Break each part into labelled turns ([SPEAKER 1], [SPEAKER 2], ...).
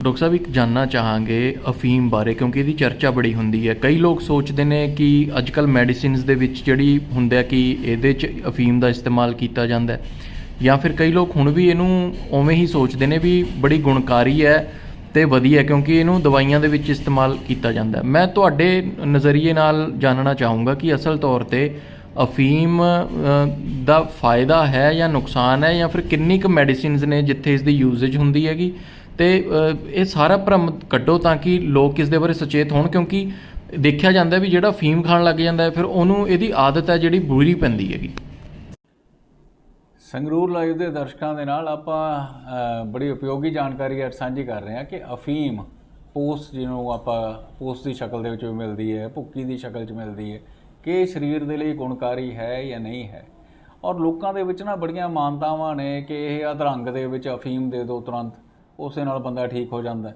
[SPEAKER 1] Doctor ਸਾਹਿਬ, ਇੱਕ ਜਾਨਣਾ ਚਾਹਾਂਗੇ ਅਫੀਮ ਬਾਰੇ, ਕਿਉਂਕਿ ਇਹਦੀ ਚਰਚਾ ਬੜੀ ਹੁੰਦੀ ਹੈ। ਕਈ ਲੋਕ ਸੋਚਦੇ ਨੇ ਕਿ ਅੱਜ ਅੱਜਕੱਲ ਮੈਡੀਸਿਨਸ ਦੇ ਵਿੱਚ ਜਿਹੜੀ ਹੁੰਦਾ ਕਿ ਇਹਦੇ 'ਚ ਅਫੀਮ ਦਾ ਇਸਤੇਮਾਲ ਕੀਤਾ ਜਾਂਦਾ ਹੈ। ਜਾਂ ਫਿਰ ਕਈ ਲੋਕ ਹੁਣ ਵੀ ਇਹਨੂੰ ਉਵੇਂ ਹੀ ਸੋਚਦੇ ਨੇ ਵੀ ਬੜੀ ਗੁਣਕਾਰੀ ਹੈ ਤੇ ਵਧੀਆ ਕਿਉਂਕਿ ਇਹਨੂੰ ਦਵਾਈਆਂ ਦੇ ਵਿੱਚ ਇਸਤੇਮਾਲ ਕੀਤਾ ਜਾਂਦਾ ਮੈਂ ਤੁਹਾਡੇ ਨਜ਼ਰੀਏ ਨਾਲ ਜਾਣਨਾ ਚਾਹੂੰਗਾ ਕਿ ਅਸਲ ਤੌਰ ਤੇ ਅਫੀਮ ਦਾ ਫਾਇਦਾ ਹੈ ਜਾਂ ਨੁਕਸਾਨ ਹੈ, ਜਾਂ ਫਿਰ ਕਿੰਨੀ ਕੁ ਮੈਡੀਸਿਨਸ ਨੇ ਜਿੱਥੇ ਇਸ ਦੀ ਯੂਜ਼ੇਜ ਹੁੰਦੀ ਹੈਗੀ ਤੇ ਇਹ ਸਾਰਾ ਭਰਮ ਕੱਢੋ ਤਾਂ ਕਿ ਲੋਕ ਇਸ ਦੇ ਬਾਰੇ ਸੁਚੇਤ ਹੋਣ, ਕਿਉਂਕਿ ਦੇਖਿਆ ਜਾਂਦਾ ਵੀ ਜਿਹੜਾ ਫੀਮ ਖਾਣ ਲੱਗ ਜਾਂਦਾ ਹੈ, ਫਿਰ ਉਹਨੂੰ ਇਹਦੀ ਆਦਤ ਹੈ ਜਿਹੜੀ ਬੁਰੀ ਪੈਂਦੀ ਹੈਗੀ।
[SPEAKER 2] ਸੰਗਰੂਰ ਲਾਈਵ ਦੇ ਦਰਸ਼ਕਾਂ ਦੇ ਨਾਲ ਆਪਾਂ ਬੜੀ ਉਪਯੋਗੀ ਜਾਣਕਾਰੀ ਅੱਜ ਸਾਂਝੀ ਕਰ ਰਹੇ ਹਾਂ ਕਿ ਅਫੀਮ ਪੋਸਟ ਜਿਹਨੂੰ ਆਪਾਂ ਪੋਸਟ ਦੀ ਸ਼ਕਲ ਦੇ ਵਿੱਚ ਮਿਲਦੀ ਹੈ, ਭੁੱਕੀ ਦੀ ਸ਼ਕਲ 'ਚ ਮਿਲਦੀ ਹੈ, ਕਿ ਸਰੀਰ ਦੇ ਲਈ ਗੁਣਕਾਰੀ ਹੈ ਜਾਂ ਨਹੀਂ ਹੈ। ਔਰ ਲੋਕਾਂ ਦੇ ਵਿੱਚ ਨਾ ਬੜੀਆਂ ਮਾਨਤਾਵਾਂ ਨੇ ਕਿ ਇਹ ਅਧਰੰਗ ਦੇ ਵਿੱਚ ਅਫੀਮ ਦੇ ਦਿਓ ਤੁਰੰਤ ਉਸੇ ਨਾਲ ਬੰਦਾ ਠੀਕ ਹੋ ਜਾਂਦਾ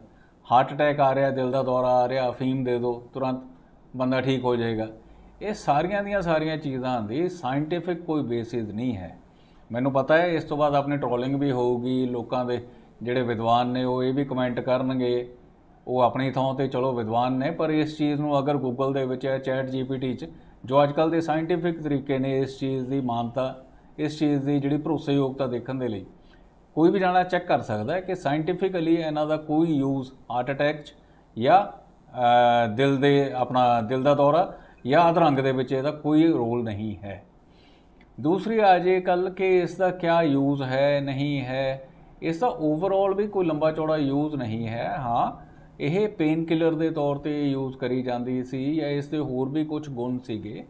[SPEAKER 2] ਹਾਰਟ ਅਟੈਕ ਆ ਰਿਹਾ, ਦਿਲ ਦਾ ਦੌਰਾ ਆ ਰਿਹਾ, ਅਫੀਮ ਦੇ ਦਿਓ, ਤੁਰੰਤ ਬੰਦਾ ਠੀਕ ਹੋ ਜਾਏਗਾ। ਇਹ ਸਾਰੀਆਂ ਦੀਆਂ ਸਾਰੀਆਂ ਚੀਜ਼ਾਂ ਦੀ ਸਾਇੰਟੀਫਿਕ ਕੋਈ ਬੇਸਿਸ ਨਹੀਂ ਹੈ। ਮੈਨੂੰ ਪਤਾ ਹੈ, ਇਸ ਤੋਂ ਬਾਅਦ ਆਪਣੀ ਟ੍ਰੋਲਿੰਗ ਵੀ ਹੋਊਗੀ, ਲੋਕਾਂ ਦੇ ਜਿਹੜੇ ਵਿਦਵਾਨ ਨੇ ਉਹ ਇਹ ਵੀ ਕਮੈਂਟ ਕਰਨਗੇ, ਉਹ ਆਪਣੀ ਥਾਂ ਤੇ ਚਲੋ ਵਿਦਵਾਨ ਨੇ, ਪਰ ਇਸ ਚੀਜ਼ ਨੂੰ ਅਗਰ ਗੂਗਲ ਦੇ ਵਿੱਚ ਹੈ ਚੈਟ ਜੀਪੀਟੀ 'ਚ, ਜੋ ਅੱਜਕੱਲ ਦੇ ਸਾਇੰਟੀਫਿਕ ਤਰੀਕੇ ਨੇ ਇਸ ਚੀਜ਼ ਦੀ ਮਾਨਤਾ, ਇਸ ਚੀਜ਼ ਦੀ ਜਿਹੜੀ ਭਰੋਸੇਯੋਗਤਾ ਦੇਖਣ ਦੇ ਲਈ ਕੋਈ ਵੀ ਜਾਣਾ ਚੈੱਕ ਕਰ ਸਕਦਾ ਹੈ ਕਿ ਸਾਇੰਟੀਫਿਕਲੀ ਇਹਨਾਂ ਦਾ ਕੋਈ ਯੂਜ਼ ਹਾਰਟ ਅਟੈਕ 'ਚ ਜਾਂ ਦਿਲ ਦੇ ਆਪਣਾ ਦਿਲ ਦਾ ਦੌਰਾ ਜਾਂ ਅਧਰੰਗ ਦੇ ਵਿੱਚ ਇਹਦਾ ਕੋਈ ਰੋਲ ਨਹੀਂ ਹੈ। ਦੂਸਰੀ ਆ ਜੇ ਕੱਲ ਕਿ ਇਸ ਦਾ ਕੀ ਯੂਜ਼ ਹੈ, ਨਹੀਂ ਹੈ, ਇਸ ਦਾ ਓਵਰਆਲ ਵੀ ਕੋਈ ਲੰਬਾ ਚੌੜਾ ਯੂਜ਼ ਨਹੀਂ ਹੈ, ਹਾਂ, ਇਹ ਪੇਨ ਕਿਲਰ ਦੇ ਤੌਰ ਤੇ ਯੂਜ਼ ਕਰੀ ਜਾਂਦੀ ਸੀ ਜਾਂ ਇਸ ਦੇ ਹੋਰ ਵੀ ਕੁਝ ਗੁਣ ਸੀਗੇ।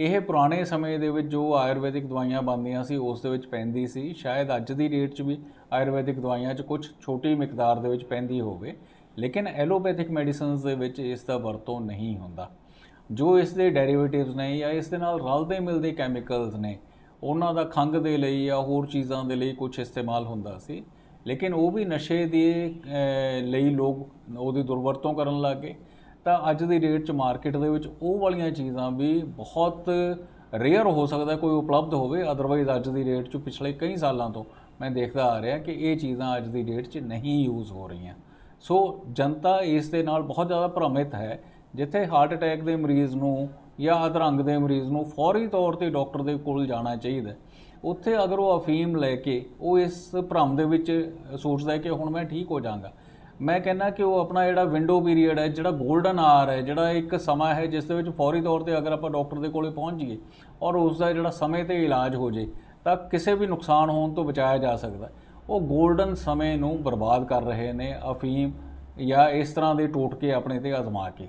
[SPEAKER 2] ਇਹ ਪੁਰਾਣੇ ਸਮੇਂ ਦੇ ਵਿੱਚ ਜੋ ਆਯੁਰਵੈਦਿਕ ਦਵਾਈਆਂ ਬਣਦੀਆਂ ਸੀ, ਉਸ ਦੇ ਵਿੱਚ ਪੈਂਦੀ ਸੀ। ਸ਼ਾਇਦ ਅੱਜ ਦੀ ਡੇਟ 'ਚ ਵੀ ਆਯੁਰਵੈਦਿਕ ਦਵਾਈਆਂ 'ਚ ਕੁਝ ਛੋਟੀ ਮਿਕਦਾਰ ਦੇ ਵਿੱਚ ਪੈਂਦੀ ਹੋਵੇ, ਲੇਕਿਨ ਐਲੋਪੈਥਿਕ ਮੈਡੀਸਿਨਸ ਦੇ ਵਿੱਚ ਇਸ ਦਾ ਵਰਤੋਂ ਨਹੀਂ ਹੁੰਦਾ। ਜੋ ਇਸ ਦੇ ਡੈਰੀਵੇਟਿਵਸ ਨੇ ਜਾਂ ਇਸ ਦੇ ਨਾਲ ਰਲਦੇ ਮਿਲਦੇ ਕੈਮੀਕਲਸ ਨੇ, ਉਹਨਾਂ ਦਾ ਖੰਘ ਦੇ ਲਈ ਜਾਂ ਹੋਰ ਚੀਜ਼ਾਂ ਦੇ ਲਈ ਕੁਝ ਇਸਤੇਮਾਲ ਹੁੰਦਾ ਸੀ। ਲੇਕਿਨ ਉਹ ਵੀ ਨਸ਼ੇ ਦੇ ਲਈ ਲੋਕ ਉਹਦੀ ਦੁਰਵਰਤੋਂ ਕਰਨ ਲੱਗੇ ਤਾਂ ਅੱਜ ਦੀ ਡੇਟ 'ਚ ਮਾਰਕੀਟ ਦੇ ਵਿੱਚ ਉਹ ਵਾਲੀਆਂ ਚੀਜ਼ਾਂ ਵੀ ਬਹੁਤ ਰੇਅਰ ਹੋ ਸਕਦਾ ਕੋਈ ਉਪਲਬਧ ਹੋਵੇ ਅਦਰਵਾਈਜ਼ ਅੱਜ ਦੀ ਡੇਟ 'ਚ ਪਿਛਲੇ ਕਈ ਸਾਲਾਂ ਤੋਂ ਮੈਂ ਦੇਖਦਾ ਆ ਰਿਹਾ ਕਿ ਇਹ ਚੀਜ਼ਾਂ ਅੱਜ ਦੀ ਡੇਟ 'ਚ ਨਹੀਂ ਯੂਜ਼ ਹੋ ਰਹੀਆਂ। ਸੋ ਜਨਤਾ ਇਸ ਦੇ ਨਾਲ ਬਹੁਤ ਜ਼ਿਆਦਾ ਭ੍ਰਮਿਤ ਹੈ, ਜਿੱਥੇ ਹਾਰਟ ਅਟੈਕ ਦੇ ਮਰੀਜ਼ ਨੂੰ ਜਾਂ ਅਧਰੰਗ ਦੇ ਮਰੀਜ਼ ਨੂੰ ਫੌਰੀ ਤੌਰ ਤੇ ਡਾਕਟਰ ਦੇ ਕੋਲ ਜਾਣਾ ਚਾਹੀਦਾ। ਉੱਥੇ ਅਗਰ ਉਹ ਅਫੀਮ ਲੈ ਕੇ ਉਹ ਇਸ ਭ੍ਰਮ ਦੇ ਵਿੱਚ ਸੋਚਦਾ ਹੈ ਕਿ ਹੁਣ ਮੈਂ ਠੀਕ ਹੋ ਜਾਵਾਂਗਾ ਮੈਂ ਕਹਿੰਦਾ ਕਿ ਉਹ ਆਪਣਾ ਜਿਹੜਾ ਵਿੰਡੋ ਪੀਰੀਅਡ ਹੈ, ਜਿਹੜਾ 골ਡਨ ਆਰ ਹੈ, ਜਿਹੜਾ ਇੱਕ ਸਮਾਂ ਹੈ, ਜਿਸ ਦੇ ਵਿੱਚ ਫੌਰੀ ਤੌਰ ਤੇ ਅਗਰ ਆਪਾਂ ਡਾਕਟਰ ਦੇ ਕੋਲੇ ਪਹੁੰਚ ਜਾਈਏ ਔਰ ਉਸ ਦਾ ਜਿਹੜਾ ਸਮੇਂ ਤੇ ਇਲਾਜ ਹੋ ਜੇ ਤਾਂ ਕਿਸੇ ਵੀ ਨੁਕਸਾਨ ਹੋਣ ਤੋਂ ਬਚਾਇਆ ਜਾ ਸਕਦਾ ਉਹ 골ਡਨ ਸਮੇਂ ਨੂੰ ਬਰਬਾਦ ਕਰ ਰਹੇ ਨੇ, ਅਫੀਮ ਜਾਂ ਇਸ ਤਰ੍ਹਾਂ ਦੇ ਟੋਟਕੇ ਆਪਣੇ ਤੇ ਆਜ਼ਮਾ ਕੇ।